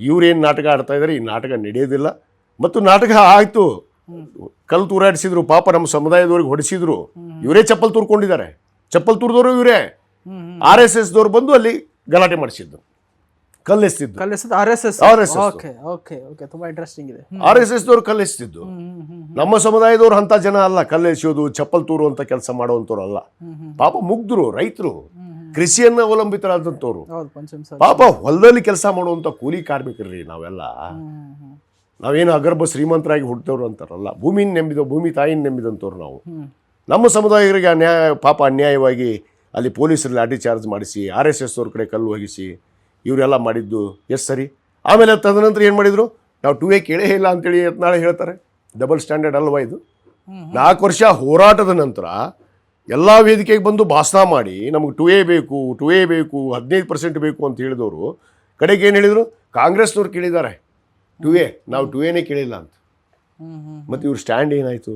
ಇವ್ರೇನು ನಾಟಕ ಆಡ್ತಾ ಇದ್ದಾರೆ ಈ ನಾಟಕ ನಡೆಯೋದಿಲ್ಲ. ಮತ್ತು ನಾಟಕ ಆಯಿತು. ಕಲ್ಲು ತೂರಾಡಿಸಿದ್ರು ಪಾಪ ನಮ್ಮ ಸಮುದಾಯದವ್ರಿಗೆ ಹೊಡೆಸಿದ್ರು. ಇವರೇ ಚಪ್ಪಲ್ ತೂರ್ಕೊಂಡಿದ್ದಾರೆ. ಚಪ್ಪಲ್ ತೂರ್ದವರು ಇವರೇ. ಆರ್ ಎಸ್ ದವರು ಬಂದು ಅಲ್ಲಿ ಗಲಾಟೆ ಮಾಡಿಸಿದ್ದು. ಕಲ್ಲೆಸ್ತಿದ್ದು. R S S? ದವರು okay okay okay. ತುಂಬಾ ಇಂಟ್ರೆಸ್ಟಿಂಗ್ ಇದೆ. ಆರ್ ಎಸ್ ಎಸ್ದವ್ರು ಕಲ್ಲೆಸ್ತಿದ್ದು. ನಮ್ಮ ಸಮುದಾಯದವ್ರು ಅಂತ ಜನ ಅಲ್ಲ. ಕಲ್ಲೆಸೆಯೋದು ಚಪ್ಪಲ್ ತೂರುವಂತ ಕೆಲಸ ಮಾಡುವಂತವ್ರು ಅಲ್ಲ. ಪಾಪ ಮುಗ್ದ್ರು ರೈತರು. ಕೃಷಿಯನ್ನ ಅವಲಂಬಿತರಾದಂಥವ್ರು. ಪಾಪ ಹೊಲದಲ್ಲಿ ಕೆಲಸ ಮಾಡುವಂಥ ಕೂಲಿ ಕಾರ್ಮಿಕರ್ರಿ ನಾವೆಲ್ಲ. ನಾವೇನು ಅಗರ್ಭ ಶ್ರೀಮಂತರಾಗಿ ಹುಟ್ಟಿದವ್ರು ಅಂತಾರಲ್ಲ ಭೂಮಿನ ನೆಂಬಿದ ಭೂಮಿ ತಾಯಿನ ನೆಂಬಿದಂಥವ್ರು ನಾವು. ನಮ್ಮ ಸಮುದಾಯಗಳಿಗೆ ಅನ್ಯಾಯ ಪಾಪ ಅನ್ಯಾಯವಾಗಿ ಅಲ್ಲಿ ಪೊಲೀಸರು ಲಾಠಿ ಚಾರ್ಜ್ ಮಾಡಿಸಿ ಆರ್ ಎಸ್ ಎಸ್ ಅವ್ರ ಕಡೆ ಕಲ್ಲು ಒಗಿಸಿ ಇವರೆಲ್ಲ ಮಾಡಿದ್ದು ಎಸ್ ಸರಿ? ಆಮೇಲೆ ತದನಂತರ ಏನು ಮಾಡಿದರು? ನಾವು ಟೂ ಎ ಕೇಳೇ ಇಲ್ಲ ಅಂತೇಳಿ ನಾಳೆ ಹೇಳ್ತಾರೆ. ಡಬಲ್ ಸ್ಟ್ಯಾಂಡರ್ಡ್ ಅಲ್ವಾ ಇದು? ನಾಲ್ಕು ವರ್ಷ ಹೋರಾಟದ ನಂತರ ಎಲ್ಲ ವೇದಿಕೆಗೆ ಬಂದು ಭಾಷಣ ಮಾಡಿ ನಮಗೆ ಟು ಎ ಬೇಕು ಟು ಎ ಬೇಕು ಹದಿನೈದು ಪರ್ಸೆಂಟ್ ಬೇಕು ಅಂತ ಹೇಳಿದವರು ಕಡೆಗೆ ಏನು ಹೇಳಿದರು? ಕಾಂಗ್ರೆಸ್ನವ್ರು ಕೇಳಿದ್ದಾರೆ. ಟು ಎ ನಾವು ಟು ಎನೇ ಕೇಳಿಲ್ಲ ಅಂತ. ಮತ್ತು ಇವ್ರ ಸ್ಟ್ಯಾಂಡ್ ಏನಾಯಿತು?